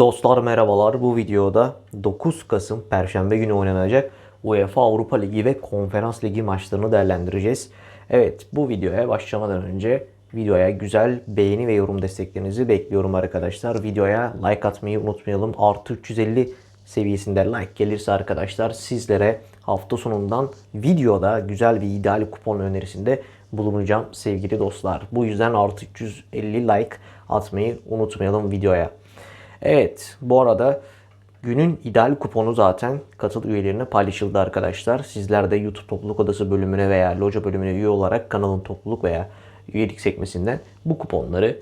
Dostlar merhabalar. Bu videoda 9 Kasım Perşembe günü oynanacak UEFA Avrupa Ligi ve Konferans Ligi maçlarını değerlendireceğiz. Evet bu videoya başlamadan önce videoya güzel beğeni ve yorum desteklerinizi bekliyorum arkadaşlar. Videoya like atmayı unutmayalım. Artı 350 seviyesinde like gelirse arkadaşlar sizlere hafta sonundan videoda güzel bir ideal kupon önerisinde bulunacağım sevgili dostlar. Bu yüzden artı 350 like atmayı unutmayalım videoya. Evet bu arada günün ideal kuponu zaten katıl üyelerine paylaşıldı arkadaşlar. Sizler de YouTube topluluk odası bölümüne veya loca bölümüne üye olarak kanalın topluluk veya üyelik sekmesinden bu kuponları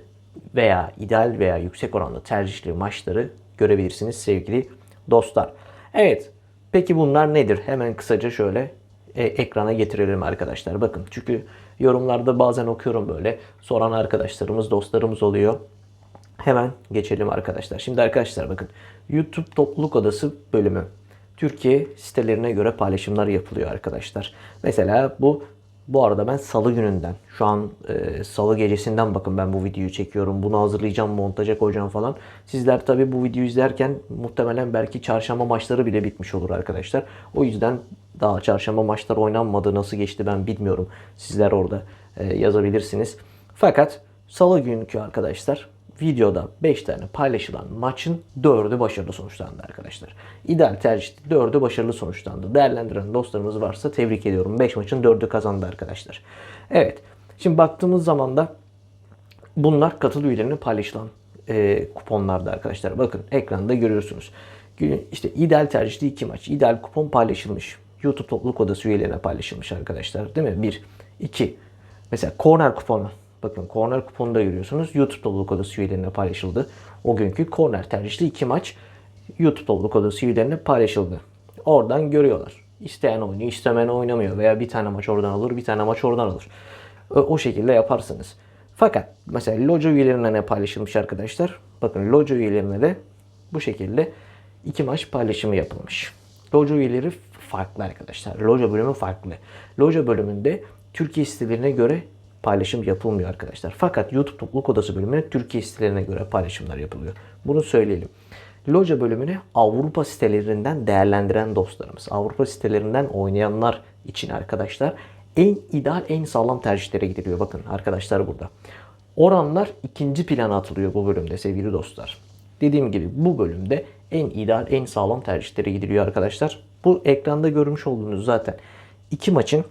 veya ideal veya yüksek oranlı tercihli maçları görebilirsiniz sevgili dostlar. Evet peki bunlar nedir? Hemen kısaca şöyle e, ekrana getirelim arkadaşlar. Bakın çünkü yorumlarda bazen okuyorum böyle soran arkadaşlarımız dostlarımız oluyor. Hemen geçelim arkadaşlar. Şimdi arkadaşlar bakın YouTube topluluk odası bölümü. Türkiye sitelerine göre paylaşımlar yapılıyor arkadaşlar. Mesela bu bu arada ben salı gününden şu an e, salı gecesinden bakın ben bu videoyu çekiyorum. Bunu hazırlayacağım, montaja koyacağım falan. Sizler tabi bu videoyu izlerken muhtemelen belki çarşamba maçları bile bitmiş olur arkadaşlar. O yüzden daha çarşamba maçları oynanmadı. Nasıl geçti ben bilmiyorum. Sizler orada e, yazabilirsiniz. Fakat salı günkü arkadaşlar videoda 5 tane paylaşılan maçın 4'ü başarılı sonuçlandı arkadaşlar. İdeal tercihte 4'ü başarılı sonuçlandı. Değerlendiren dostlarımız varsa tebrik ediyorum. 5 maçın 4'ü kazandı arkadaşlar. Evet. Şimdi baktığımız zaman da bunlar katıl üyelerine paylaşılan e, kuponlarda arkadaşlar. Bakın ekranda görüyorsunuz. İşte ideal tercihli 2 maç. ideal kupon paylaşılmış. YouTube topluluk odası üyelerine paylaşılmış arkadaşlar. Değil mi? 1. 2. Mesela corner kuponu. Bakın corner kuponu da görüyorsunuz. YouTube topluluk odası üyelerine paylaşıldı. O günkü corner tercihli iki maç YouTube topluluk odası üyelerine paylaşıldı. Oradan görüyorlar. İsteyen oynuyor, istemeyen oynamıyor. Veya bir tane maç oradan alır, bir tane maç oradan alır. O, şekilde yaparsınız. Fakat mesela loca üyelerine ne paylaşılmış arkadaşlar? Bakın loca üyelerine de bu şekilde iki maç paylaşımı yapılmış. Loca üyeleri farklı arkadaşlar. Loca bölümü farklı. Loca bölümünde Türkiye sitelerine göre paylaşım yapılmıyor arkadaşlar. Fakat YouTube topluluk odası bölümüne Türkiye sitelerine göre paylaşımlar yapılıyor. Bunu söyleyelim. Loca bölümüne Avrupa sitelerinden değerlendiren dostlarımız, Avrupa sitelerinden oynayanlar için arkadaşlar en ideal, en sağlam tercihlere gidiliyor. Bakın arkadaşlar burada. Oranlar ikinci plana atılıyor bu bölümde sevgili dostlar. Dediğim gibi bu bölümde en ideal, en sağlam tercihlere gidiliyor arkadaşlar. Bu ekranda görmüş olduğunuz zaten iki maçın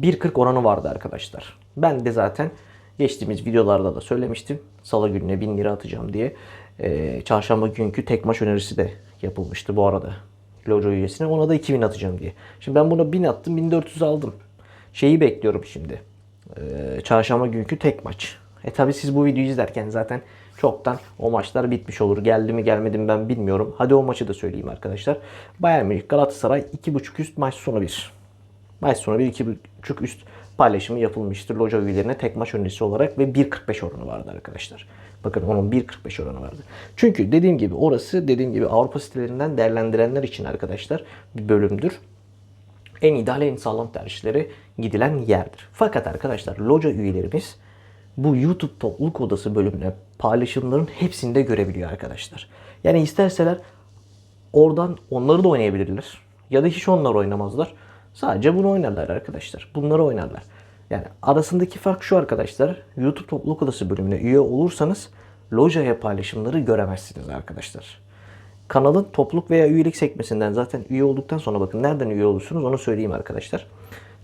1.40 oranı vardı arkadaşlar. Ben de zaten geçtiğimiz videolarda da söylemiştim. Salı gününe 1000 lira atacağım diye. Ee, çarşamba günkü tek maç önerisi de yapılmıştı bu arada. Lojo üyesine. Ona da 2000 atacağım diye. Şimdi ben buna 1000 attım. 1400 aldım. Şeyi bekliyorum şimdi. Ee, çarşamba günkü tek maç. E tabi siz bu videoyu izlerken zaten çoktan o maçlar bitmiş olur. Geldi mi gelmedi mi ben bilmiyorum. Hadi o maçı da söyleyeyim arkadaşlar. Bayern Münih Galatasaray 2.5 üst maç sonu 1. Maç sonu 1-2.5 üst paylaşımı yapılmıştır loca üyelerine tek maç öncesi olarak ve 1.45 oranı vardı arkadaşlar. Bakın onun 1.45 oranı vardı. Çünkü dediğim gibi orası dediğim gibi Avrupa sitelerinden değerlendirenler için arkadaşlar bir bölümdür. En ideal en sağlam tercihlere gidilen yerdir. Fakat arkadaşlar loca üyelerimiz bu YouTube topluluk odası bölümüne paylaşımların hepsinde görebiliyor arkadaşlar. Yani isterseler oradan onları da oynayabilirler. Ya da hiç onlar oynamazlar. Sadece bunu oynarlar arkadaşlar. Bunları oynarlar. Yani arasındaki fark şu arkadaşlar. YouTube topluluk odası bölümüne üye olursanız lojaya paylaşımları göremezsiniz arkadaşlar. Kanalın topluluk veya üyelik sekmesinden zaten üye olduktan sonra bakın nereden üye olursunuz onu söyleyeyim arkadaşlar.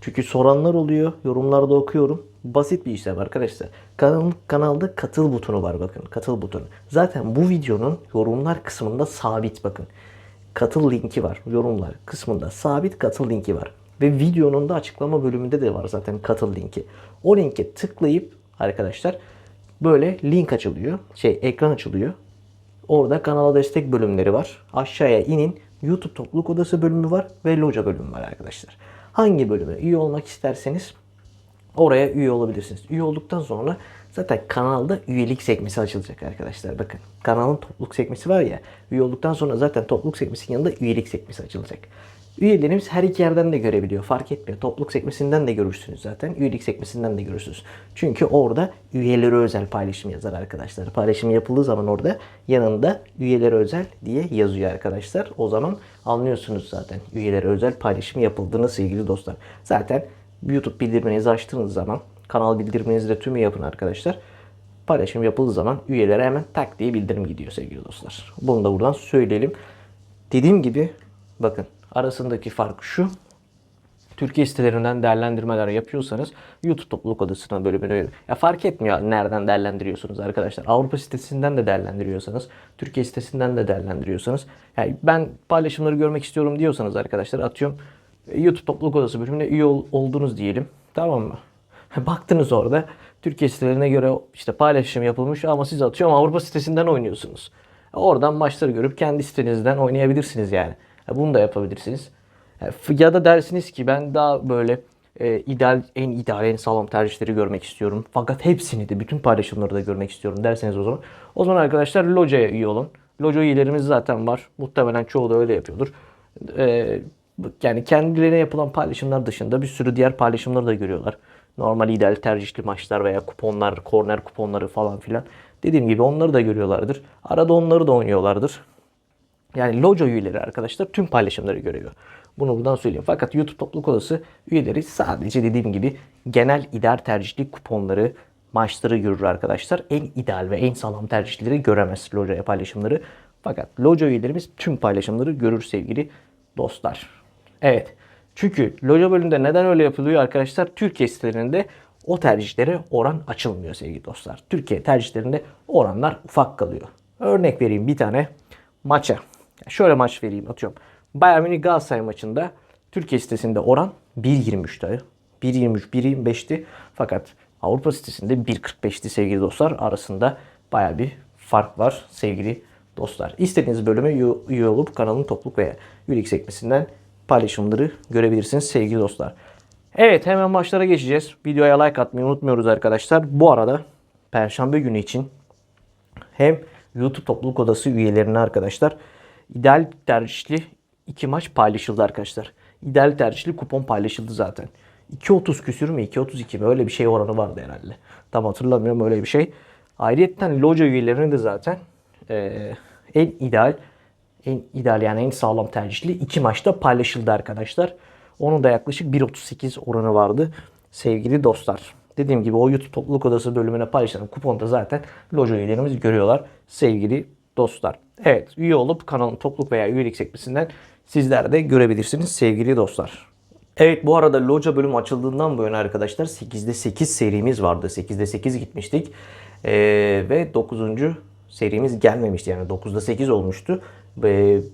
Çünkü soranlar oluyor. Yorumlarda okuyorum. Basit bir işlem arkadaşlar. Kanalın, kanalda katıl butonu var bakın. Katıl butonu. Zaten bu videonun yorumlar kısmında sabit bakın. Katıl linki var. Yorumlar kısmında sabit katıl linki var. Ve videonun da açıklama bölümünde de var zaten katıl linki. O linke tıklayıp arkadaşlar böyle link açılıyor. Şey ekran açılıyor. Orada kanala destek bölümleri var. Aşağıya inin. YouTube topluluk odası bölümü var ve loca bölümü var arkadaşlar. Hangi bölüme üye olmak isterseniz Oraya üye olabilirsiniz. Üye olduktan sonra zaten kanalda üyelik sekmesi açılacak arkadaşlar. Bakın kanalın topluluk sekmesi var ya. Üye olduktan sonra zaten topluluk sekmesinin yanında üyelik sekmesi açılacak. Üyelerimiz her iki yerden de görebiliyor. Fark etmiyor. Topluluk sekmesinden de görürsünüz zaten. Üyelik sekmesinden de görürsünüz. Çünkü orada üyelere özel paylaşım yazar arkadaşlar. Paylaşım yapıldığı zaman orada yanında üyelere özel diye yazıyor arkadaşlar. O zaman anlıyorsunuz zaten üyelere özel paylaşım yapıldığını sevgili dostlar. Zaten YouTube bildirimlerinizi açtığınız zaman kanal bildirimlerinizi de tümü yapın arkadaşlar. Paylaşım yapıldığı zaman üyelere hemen tak diye bildirim gidiyor sevgili dostlar. Bunu da buradan söyleyelim. Dediğim gibi bakın arasındaki fark şu. Türkiye sitelerinden değerlendirmeler yapıyorsanız YouTube topluluk odasına bölümüne ya fark etmiyor nereden değerlendiriyorsunuz arkadaşlar. Avrupa sitesinden de değerlendiriyorsanız, Türkiye sitesinden de değerlendiriyorsanız, yani ben paylaşımları görmek istiyorum diyorsanız arkadaşlar atıyorum YouTube topluluk odası bölümüne üye ol- oldunuz diyelim. Tamam mı? Baktınız orada Türkiye sitelerine göre işte paylaşım yapılmış ama siz atıyorum Avrupa sitesinden oynuyorsunuz. Oradan maçları görüp kendi sitenizden oynayabilirsiniz yani. Bunu da yapabilirsiniz. Ya da dersiniz ki ben daha böyle e, ideal, en ideal, en sağlam tercihleri görmek istiyorum. Fakat hepsini de, bütün paylaşımları da görmek istiyorum derseniz o zaman. O zaman arkadaşlar Loca'ya üye olun. Loca üyelerimiz zaten var. Muhtemelen çoğu da öyle yapıyordur. E, yani kendilerine yapılan paylaşımlar dışında bir sürü diğer paylaşımları da görüyorlar. Normal ideal tercihli maçlar veya kuponlar, korner kuponları falan filan. Dediğim gibi onları da görüyorlardır. Arada onları da oynuyorlardır. Yani loca üyeleri arkadaşlar tüm paylaşımları görüyor. Bunu buradan söyleyeyim. Fakat YouTube topluluk odası üyeleri sadece dediğim gibi genel ideal tercihli kuponları, maçları görür arkadaşlar. En ideal ve en sağlam tercihleri göremez locaya paylaşımları. Fakat loca üyelerimiz tüm paylaşımları görür sevgili dostlar. Evet. Çünkü loca bölümünde neden öyle yapılıyor arkadaşlar? Türkiye sitelerinde o tercihlere oran açılmıyor sevgili dostlar. Türkiye tercihlerinde oranlar ufak kalıyor. Örnek vereyim bir tane maça. Şöyle maç vereyim atıyorum. Bayern Münih Galatasaray maçında Türkiye sitesinde oran 1.23'tü. 1.23, 1.25'ti. Fakat Avrupa sitesinde 1.45'ti sevgili dostlar. Arasında baya bir fark var sevgili dostlar. İstediğiniz bölüme üye- olup kanalın topluluk veya üyelik sekmesinden paylaşımları görebilirsiniz sevgili dostlar. Evet hemen maçlara geçeceğiz. Videoya like atmayı unutmuyoruz arkadaşlar. Bu arada Perşembe günü için hem YouTube topluluk odası üyelerine arkadaşlar ideal tercihli iki maç paylaşıldı arkadaşlar. İdeal tercihli kupon paylaşıldı zaten. 2.30 küsür mü 2.32 mi öyle bir şey oranı vardı herhalde. Tam hatırlamıyorum öyle bir şey. Ayrıyeten loca üyelerine de zaten eee, en ideal en ideal yani en sağlam tercihli iki maçta paylaşıldı arkadaşlar. Onun da yaklaşık 1.38 oranı vardı sevgili dostlar. Dediğim gibi o YouTube topluluk odası bölümüne paylaşılan kuponda zaten loja üyelerimiz görüyorlar sevgili dostlar. Evet üye olup kanalın topluluk veya üyelik sekmesinden sizler de görebilirsiniz sevgili dostlar. Evet bu arada loca bölümü açıldığından bu yana arkadaşlar 8'de 8 serimiz vardı. 8'de 8 gitmiştik. Ee, ve 9. serimiz gelmemişti. Yani 9'da 8 olmuştu.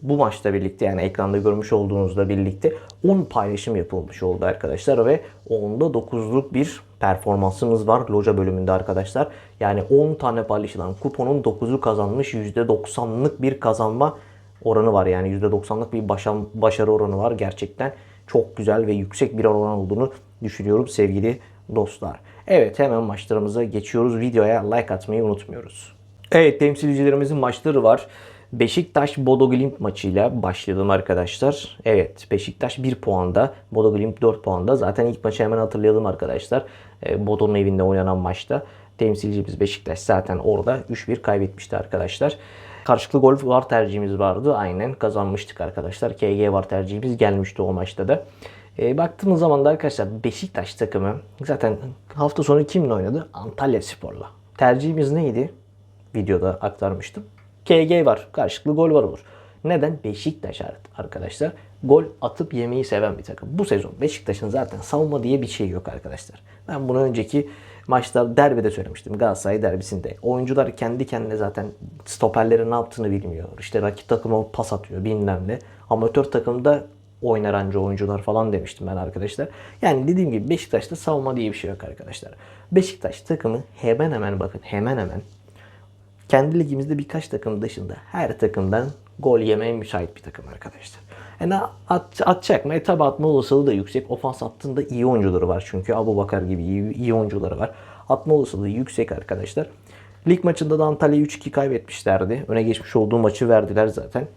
Bu maçla birlikte yani ekranda görmüş olduğunuzla birlikte 10 paylaşım yapılmış oldu arkadaşlar. Ve 10'da 9'luk bir performansımız var loca bölümünde arkadaşlar. Yani 10 tane paylaşılan kuponun 9'u kazanmış %90'lık bir kazanma oranı var. Yani %90'lık bir başa- başarı oranı var. Gerçekten çok güzel ve yüksek bir oran olduğunu düşünüyorum sevgili dostlar. Evet hemen maçlarımıza geçiyoruz. Videoya like atmayı unutmuyoruz. Evet temsilcilerimizin maçları var. Beşiktaş Bodo Glimt maçıyla başlayalım arkadaşlar. Evet Beşiktaş 1 puanda, Bodo Glimt 4 puanda. Zaten ilk maçı hemen hatırlayalım arkadaşlar. Ee, Bodo'nun evinde oynanan maçta temsilcimiz Beşiktaş zaten orada 3-1 kaybetmişti arkadaşlar. Karşılıklı gol var tercihimiz vardı. Aynen kazanmıştık arkadaşlar. KG var tercihimiz gelmişti o maçta da. E, baktığımız zaman da arkadaşlar Beşiktaş takımı zaten hafta sonu kimle oynadı? Antalya Spor'la. Tercihimiz neydi? Videoda aktarmıştım. KG var. Karşılıklı gol var olur. Neden? Beşiktaş arkadaşlar gol atıp yemeyi seven bir takım. Bu sezon Beşiktaş'ın zaten savunma diye bir şey yok arkadaşlar. Ben bunu önceki maçta derbide söylemiştim. Galatasaray derbisinde. Oyuncular kendi kendine zaten stoperlerin ne yaptığını bilmiyor. İşte rakip takıma pas atıyor bilmem ne. Amatör takımda oynar anca oyuncular falan demiştim ben arkadaşlar. Yani dediğim gibi Beşiktaş'ta savunma diye bir şey yok arkadaşlar. Beşiktaş takımı hemen hemen bakın hemen hemen kendi ligimizde birkaç takım dışında her takımdan gol yemeye müsait bir takım arkadaşlar. Yani at, atacak mı? E atma olasılığı da yüksek. Ofans hattında iyi oyuncuları var çünkü. Abu Bakar gibi iyi, iyi oyuncuları var. Atma olasılığı yüksek arkadaşlar. Lig maçında da Antalya 3-2 kaybetmişlerdi. Öne geçmiş olduğu maçı verdiler zaten.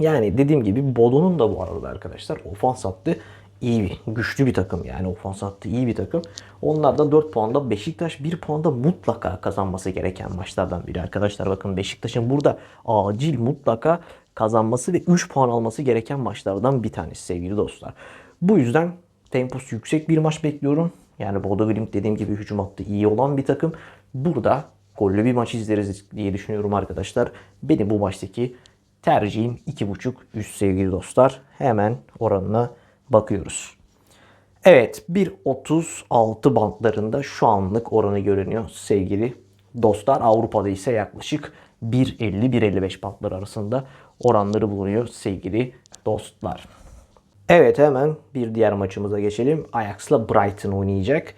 Yani dediğim gibi Bodo'nun da bu arada arkadaşlar ofans hattı iyi bir, güçlü bir takım yani ofans hattı iyi bir takım. Onlar da 4 puanda Beşiktaş 1 puanda mutlaka kazanması gereken maçlardan biri arkadaşlar. Bakın Beşiktaş'ın burada acil mutlaka kazanması ve 3 puan alması gereken maçlardan bir tanesi sevgili dostlar. Bu yüzden temposu yüksek bir maç bekliyorum. Yani Bodo Glimt dediğim gibi hücum hattı iyi olan bir takım. Burada gollü bir maç izleriz diye düşünüyorum arkadaşlar. Benim bu maçtaki tercihim 2.5 üst sevgili dostlar. Hemen oranına bakıyoruz. Evet 1.36 bantlarında şu anlık oranı görünüyor sevgili dostlar. Avrupa'da ise yaklaşık 1.50-1.55 bantları arasında oranları bulunuyor sevgili dostlar. Evet hemen bir diğer maçımıza geçelim. Ajax'la Brighton oynayacak.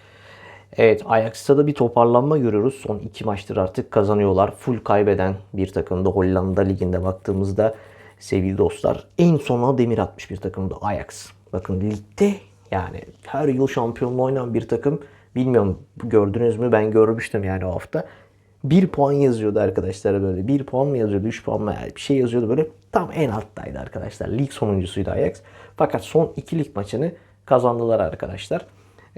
Evet Ajax'ta da bir toparlanma görüyoruz. Son iki maçtır artık kazanıyorlar. Full kaybeden bir takımda Hollanda Ligi'nde baktığımızda sevgili dostlar en sona demir atmış bir takımda Ajax. Bakın ligde yani her yıl şampiyonluğu oynayan bir takım. Bilmiyorum gördünüz mü ben görmüştüm yani o hafta. Bir puan yazıyordu arkadaşlar böyle. Bir puan mı yazıyordu, üç puan mı yani bir şey yazıyordu böyle. Tam en alttaydı arkadaşlar. Lig sonuncusuydu Ajax. Fakat son iki lig maçını kazandılar arkadaşlar.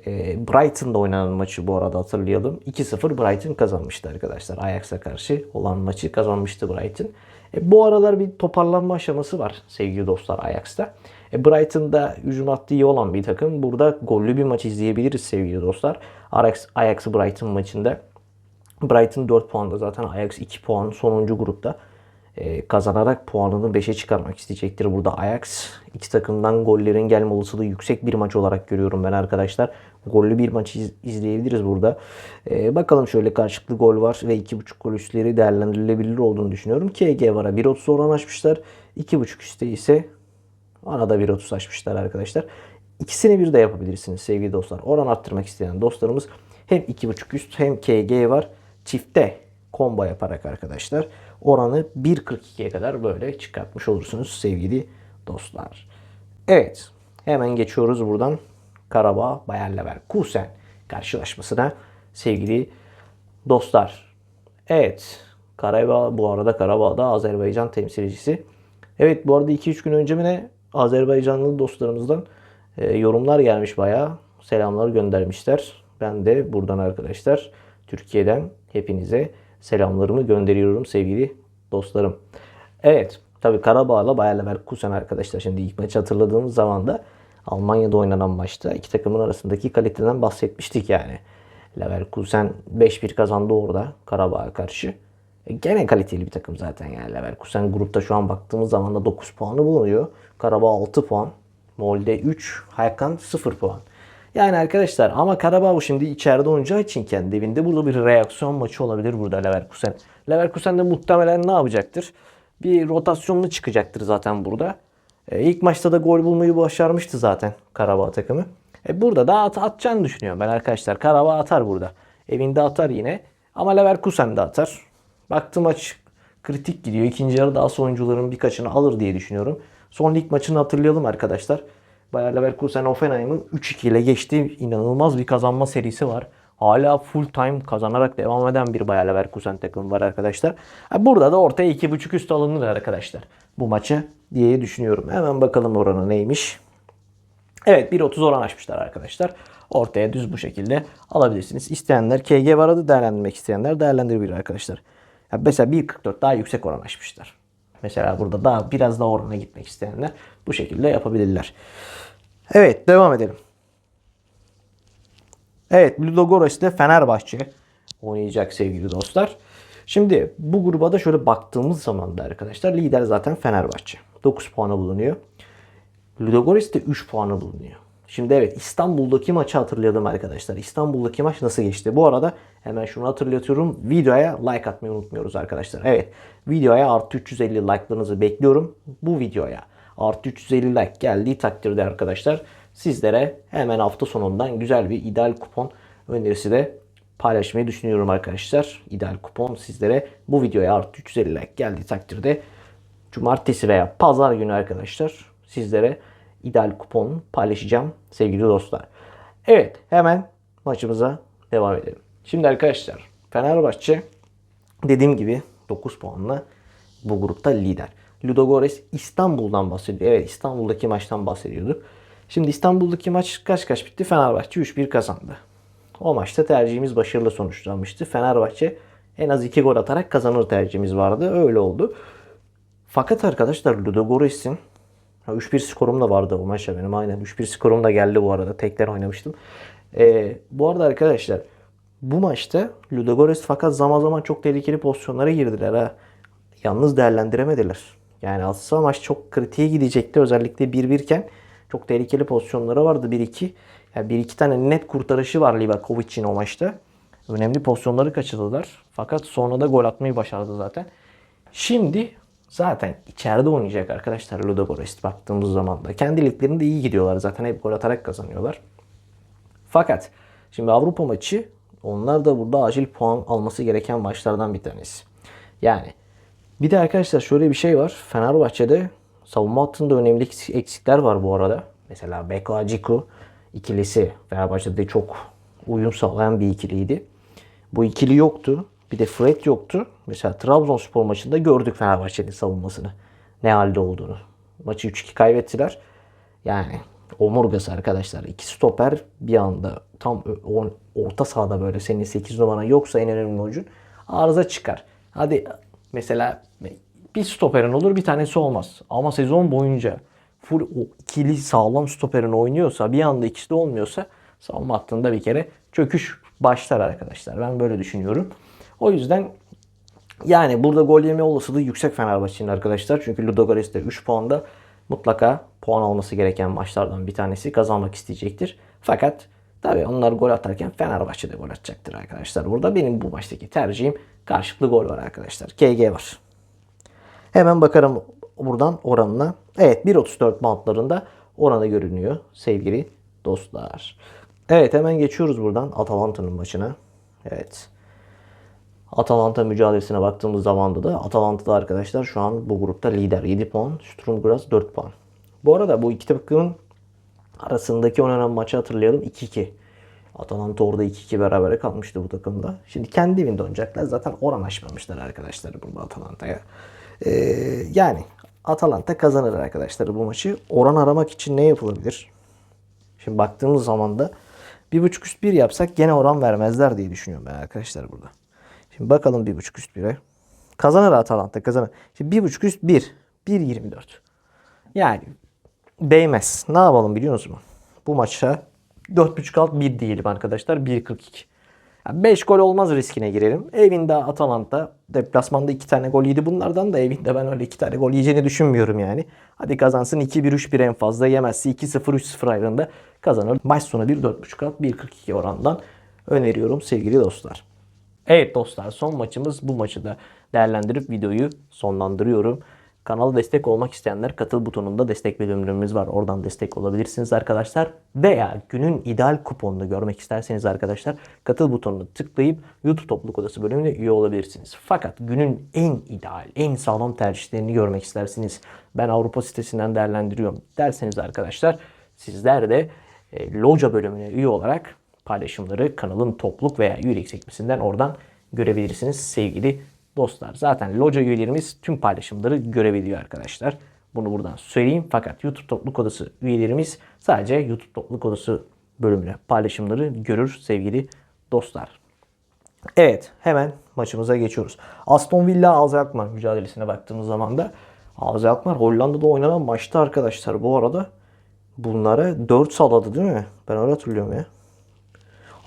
E, Brighton'da oynanan maçı bu arada hatırlayalım. 2-0 Brighton kazanmıştı arkadaşlar. Ajax'a karşı olan maçı kazanmıştı Brighton. E, bu aralar bir toparlanma aşaması var sevgili dostlar Ajax'ta. E, Brighton'da hücum hattı iyi olan bir takım. Burada gollü bir maç izleyebiliriz sevgili dostlar. Ajax, Ajax Brighton maçında. Brighton 4 puanda zaten Ajax 2 puan sonuncu grupta. E, kazanarak puanını 5'e çıkarmak isteyecektir burada Ajax. İki takımdan gollerin gelme olasılığı yüksek bir maç olarak görüyorum ben arkadaşlar. Gollü bir maç iz, izleyebiliriz burada. E, bakalım şöyle karşılıklı gol var ve 2.5 gol üstleri değerlendirilebilir olduğunu düşünüyorum. KG vara 1.30 oran açmışlar. 2.5 üstte ise ona da 1.30 açmışlar arkadaşlar. İkisini bir de yapabilirsiniz sevgili dostlar. Oran arttırmak isteyen dostlarımız hem 2.5 üst hem KG var. Çifte combo yaparak arkadaşlar oranı 1.42'ye kadar böyle çıkartmış olursunuz sevgili dostlar. Evet hemen geçiyoruz buradan Karabağ Bayer Leverkusen karşılaşmasına sevgili dostlar. Evet Karabağ bu arada Karabağ'da Azerbaycan temsilcisi. Evet bu arada 2-3 gün önce mi ne Azerbaycanlı dostlarımızdan e, yorumlar gelmiş bayağı. Selamlar göndermişler. Ben de buradan arkadaşlar Türkiye'den hepinize selamlarımı gönderiyorum sevgili dostlarım. Evet tabi Karabağ'la Bayer Leverkusen arkadaşlar şimdi ilk maçı hatırladığımız zaman da Almanya'da oynanan maçta iki takımın arasındaki kaliteden bahsetmiştik yani. Leverkusen 5-1 kazandı orada Karabağ'a karşı. Gene kaliteli bir takım zaten yani Leverkusen grupta şu an baktığımız zaman da 9 puanı bulunuyor. Karabağ 6 puan. Molde 3, Hakan 0 puan. Yani arkadaşlar ama Karabağ şimdi içeride oynayacağı için kendi evinde burada bir reaksiyon maçı olabilir burada Leverkusen. Leverkusen de muhtemelen ne yapacaktır? Bir rotasyonlu çıkacaktır zaten burada. E, ilk maçta da gol bulmayı başarmıştı zaten Karabağ takımı. E, burada da at, atacağını düşünüyorum ben arkadaşlar. Karabağ atar burada. Evinde atar yine. Ama Leverkusen de atar. Baktım maç kritik gidiyor. İkinci yarı daha oyuncuların birkaçını alır diye düşünüyorum. Son lig maçını hatırlayalım arkadaşlar. Bayer Leverkusen Offenheim'ın 3-2 ile geçtiği inanılmaz bir kazanma serisi var. Hala full time kazanarak devam eden bir Bayer Leverkusen takımı var arkadaşlar. Burada da ortaya 2.5 üst alınır arkadaşlar. Bu maçı diye düşünüyorum. Hemen bakalım oranı neymiş. Evet 1.30 oran açmışlar arkadaşlar. Ortaya düz bu şekilde alabilirsiniz. İsteyenler KG var adı değerlendirmek isteyenler değerlendirebilir arkadaşlar. Yani mesela 1.44 daha yüksek oran açmışlar. Mesela burada daha biraz daha orana gitmek isteyenler bu şekilde yapabilirler. Evet devam edelim. Evet Ludogorets ile Fenerbahçe oynayacak sevgili dostlar. Şimdi bu gruba da şöyle baktığımız zaman da arkadaşlar lider zaten Fenerbahçe. 9 puanı bulunuyor. Ludogorets de 3 puanı bulunuyor. Şimdi evet İstanbul'daki maçı hatırlayalım arkadaşlar. İstanbul'daki maç nasıl geçti? Bu arada hemen şunu hatırlatıyorum. Videoya like atmayı unutmuyoruz arkadaşlar. Evet videoya artı 350 like'larınızı bekliyorum. Bu videoya artı 350 like geldiği takdirde arkadaşlar sizlere hemen hafta sonundan güzel bir ideal kupon önerisi de paylaşmayı düşünüyorum arkadaşlar. İdeal kupon sizlere bu videoya artı 350 like geldiği takdirde cumartesi veya pazar günü arkadaşlar sizlere ideal kupon paylaşacağım sevgili dostlar. Evet hemen maçımıza devam edelim. Şimdi arkadaşlar Fenerbahçe dediğim gibi 9 puanla bu grupta lider. Ludogorets İstanbul'dan bahsediyor. Evet İstanbul'daki maçtan bahsediyorduk. Şimdi İstanbul'daki maç kaç kaç bitti? Fenerbahçe 3-1 kazandı. O maçta tercihimiz başarılı sonuçlanmıştı. Fenerbahçe en az 2 gol atarak kazanır tercihimiz vardı. Öyle oldu. Fakat arkadaşlar Ludogorets'in 3-1 skorum da vardı o maçta benim aynen. 3-1 skorum da geldi bu arada. Tekler oynamıştım. Ee, bu arada arkadaşlar bu maçta Ludogorets fakat zaman zaman çok tehlikeli pozisyonlara girdiler ha. Yalnız değerlendiremediler. Yani aslında maç çok kritiğe gidecekti. Özellikle 1-1 iken çok tehlikeli pozisyonları vardı 1-2. Yani 1-2 tane net kurtarışı var Livakovic'in o maçta. Önemli pozisyonları kaçırdılar. Fakat sonra da gol atmayı başardı zaten. Şimdi zaten içeride oynayacak arkadaşlar Ludogorets baktığımız zaman da. Kendi liglerinde iyi gidiyorlar zaten hep gol atarak kazanıyorlar. Fakat şimdi Avrupa maçı onlar da burada acil puan alması gereken maçlardan bir tanesi. Yani bir de arkadaşlar şöyle bir şey var. Fenerbahçe'de savunma hattında önemli eksikler var bu arada. Mesela Beko Aciku ikilisi Fenerbahçe'de çok uyum sağlayan bir ikiliydi. Bu ikili yoktu. Bir de Fred yoktu. Mesela Trabzonspor maçında gördük Fenerbahçe'nin savunmasını. Ne halde olduğunu. Maçı 3-2 kaybettiler. Yani omurgası arkadaşlar. iki stoper bir anda tam orta sahada böyle senin 8 numaran yoksa en önemli oyuncun arıza çıkar. Hadi mesela bir stoperin olur bir tanesi olmaz. Ama sezon boyunca full o ikili sağlam stoperin oynuyorsa bir anda ikisi de olmuyorsa savunma hattında bir kere çöküş başlar arkadaşlar. Ben böyle düşünüyorum. O yüzden yani burada gol yeme olasılığı yüksek Fenerbahçe'nin arkadaşlar. Çünkü Ludogorets de 3 puanda mutlaka puan alması gereken maçlardan bir tanesi kazanmak isteyecektir. Fakat tabii onlar gol atarken Fenerbahçe de gol atacaktır arkadaşlar. Burada benim bu maçtaki tercihim karşılıklı gol var arkadaşlar. KG var. Hemen bakarım buradan oranına. Evet 1.34 bantlarında oranı görünüyor sevgili dostlar. Evet hemen geçiyoruz buradan Atalanta'nın maçına. Evet. Atalanta mücadelesine baktığımız zaman da Atalanta'da arkadaşlar şu an bu grupta lider 7 puan. Sturm Graz 4 puan. Bu arada bu iki takımın arasındaki oynanan maçı hatırlayalım 2-2. Atalanta orada 2-2 berabere kalmıştı bu takımda. Şimdi kendi evinde oynayacaklar. Zaten oran açmamışlar arkadaşlar burada Atalanta'ya. Ee, yani Atalanta kazanır arkadaşlar bu maçı. Oran aramak için ne yapılabilir? Şimdi baktığımız zaman da 1.5 üst 1 yapsak gene oran vermezler diye düşünüyorum ben arkadaşlar burada. Şimdi bakalım 1.5 üst 1'e. Kazanır Atalanta kazanır. Şimdi 1.5 üst 1. 1.24. Yani değmez. Ne yapalım biliyor musunuz? Bu maça 4.5 alt 1 diyelim arkadaşlar. 1.42. Yani 5 gol olmaz riskine girelim. Evinde Atalanta deplasmanda 2 tane gol yedi. Bunlardan da evinde ben öyle 2 tane gol yiyeceğini düşünmüyorum yani. Hadi kazansın 2-1-3-1 en fazla yemezse 2-0-3-0 ayrında kazanır. Maç sonu 1 4.5 alt 1.42 orandan öneriyorum sevgili dostlar. Evet dostlar son maçımız bu maçı da değerlendirip videoyu sonlandırıyorum. Kanala destek olmak isteyenler katıl butonunda destek bölümlerimiz var. Oradan destek olabilirsiniz arkadaşlar. Veya günün ideal kuponunu görmek isterseniz arkadaşlar katıl butonuna tıklayıp YouTube Topluluk Odası bölümüne üye olabilirsiniz. Fakat günün en ideal, en sağlam tercihlerini görmek isterseniz ben Avrupa sitesinden değerlendiriyorum derseniz arkadaşlar sizler de e, Loca bölümüne üye olarak paylaşımları kanalın topluluk veya üyelik sekmesinden oradan görebilirsiniz sevgili dostlar. Zaten loca üyelerimiz tüm paylaşımları görebiliyor arkadaşlar. Bunu buradan söyleyeyim. Fakat YouTube topluluk odası üyelerimiz sadece YouTube topluluk odası bölümüne paylaşımları görür sevgili dostlar. Evet hemen maçımıza geçiyoruz. Aston Villa AZ Alkmaar mücadelesine baktığımız zaman da AZ Alkmaar Hollanda'da oynanan maçta arkadaşlar bu arada bunlara 4 saladı değil mi? Ben öyle hatırlıyorum ya.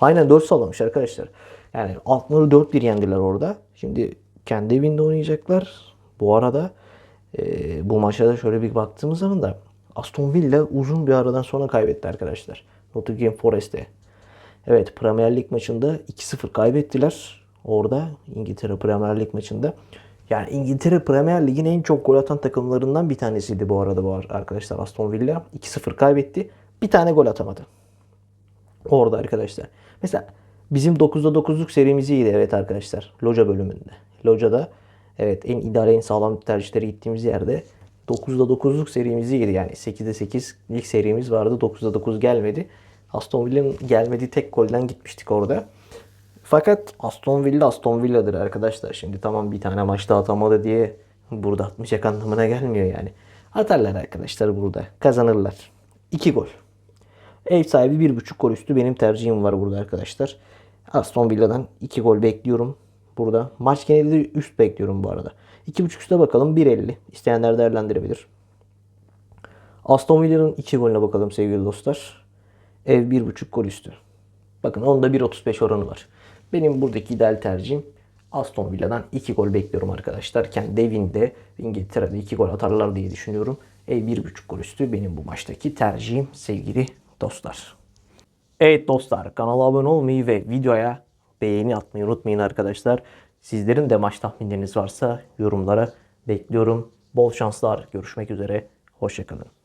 Aynen 4 sallamış arkadaşlar. Yani Alkmaar'ı 4-1 yendiler orada. Şimdi kendi evinde oynayacaklar. Bu arada e, bu maça da şöyle bir baktığımız zaman da Aston Villa uzun bir aradan sonra kaybetti arkadaşlar. Nottingham Forest'e. Evet Premier Lig maçında 2-0 kaybettiler. Orada İngiltere Premier Lig maçında. Yani İngiltere Premier Lig'in en çok gol atan takımlarından bir tanesiydi bu arada bu arkadaşlar Aston Villa. 2-0 kaybetti. Bir tane gol atamadı. Orada arkadaşlar. Mesela bizim 9'da 9'luk serimiz iyiydi evet arkadaşlar. Loca bölümünde. Loca'da evet en idare en sağlam tercihlere gittiğimiz yerde 9'da 9'luk serimizi yedi. Yani 8'de 8 ilk serimiz vardı. 9'da 9 gelmedi. Aston Villa'nın gelmediği tek golden gitmiştik orada. Fakat Aston Villa Aston Villa'dır arkadaşlar. Şimdi tamam bir tane maçta atamadı diye burada atmayacak anlamına gelmiyor yani. Atarlar arkadaşlar burada. Kazanırlar. 2 gol. Ev sahibi 1.5 gol üstü benim tercihim var burada arkadaşlar. Aston Villa'dan 2 gol bekliyorum burada. Maç geneli de üst bekliyorum bu arada. 2.5 üste bakalım 1.50. İsteyenler değerlendirebilir. Aston Villa'nın 2 golüne bakalım sevgili dostlar. Ev 1.5 gol üstü. Bakın onda 1.35 oranı var. Benim buradaki ideal tercihim Aston Villa'dan 2 gol bekliyorum arkadaşlar. Kendi evinde İngiltere'de 2 gol atarlar diye düşünüyorum. Ev 1.5 gol üstü benim bu maçtaki tercihim sevgili dostlar. Evet dostlar kanala abone olmayı ve videoya beğeni atmayı unutmayın arkadaşlar. Sizlerin de maç tahminleriniz varsa yorumlara bekliyorum. Bol şanslar. Görüşmek üzere. Hoşçakalın.